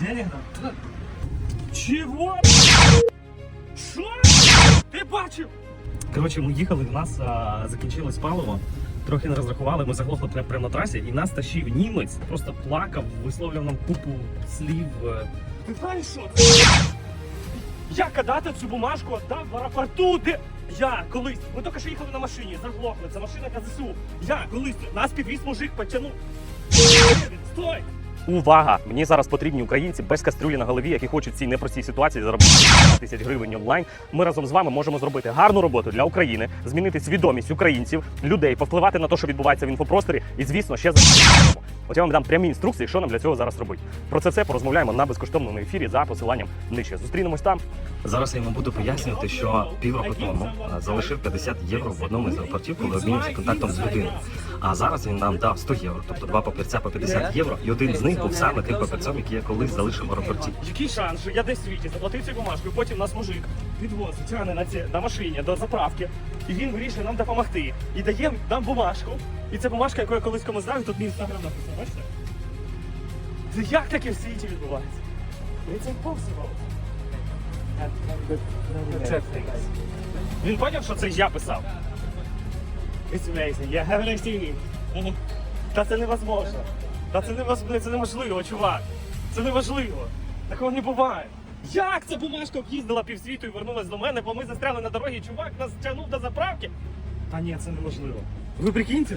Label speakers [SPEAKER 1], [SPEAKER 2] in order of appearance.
[SPEAKER 1] Денег нам? Чего? Що? Ти бачив? Коротше, ми їхали, в нас а, закінчилось паливо. Трохи не розрахували, ми заглохли прямо, прямо на трасі, і нас тащив німець, просто плакав, висловлював нам купу слів. е. Ти знаєш що? Я кадати цю бумажку віддав в аеропорту, де. Я колись, ми тільки що їхали на машині, заглохли, це машина КЗСУ. Я колись нас підвіз мужик, потягнув. Увага! Мені зараз потрібні українці без кастрюлі на голові, які хочуть в цій непростій ситуації заробити тисяч гривень онлайн. Ми разом з вами можемо зробити гарну роботу для України, змінити свідомість українців, людей, повпливати на те, що відбувається в інфопросторі, і звісно, ще за От я вам дам прямі інструкції, що нам для цього зараз робити. Про це все порозмовляємо на безкоштовному ефірі за посиланням нижче. Зустрінемось там.
[SPEAKER 2] Зараз я вам буду пояснювати, що півроку тому залишив 50 євро в одному із аеропортів, коли обмінявся контактом з людиною. А зараз він нам дав 100 євро, тобто два папірця по 50 євро, і один з них був саме тим папірцем, який я колись залишив в аеропорті.
[SPEAKER 1] Який шанс, що я десь в світі заплатив цю бумажку, і потім нас мужик відвозить тягне на, ці, на машині до заправки, і він вирішує нам допомогти. І дає нам бумажку. І це бумажка, яку я колись комусь дав, і тут мій інстаграм написано, бачите? Це як таке в світі відбувається? It's impossible. Він поняв, що це я писав. It's amazing. Yeah, have a nice Та це невозможно. Та це невозможно, це неможливо, чувак. Це неможливо. Такого не буває. Як ця бумажка об'їздила півсвіту і вернулась до мене, бо ми застряли на дорогі, чувак нас тягнув до заправки? Та ні, це неможливо. Ви прикиньте?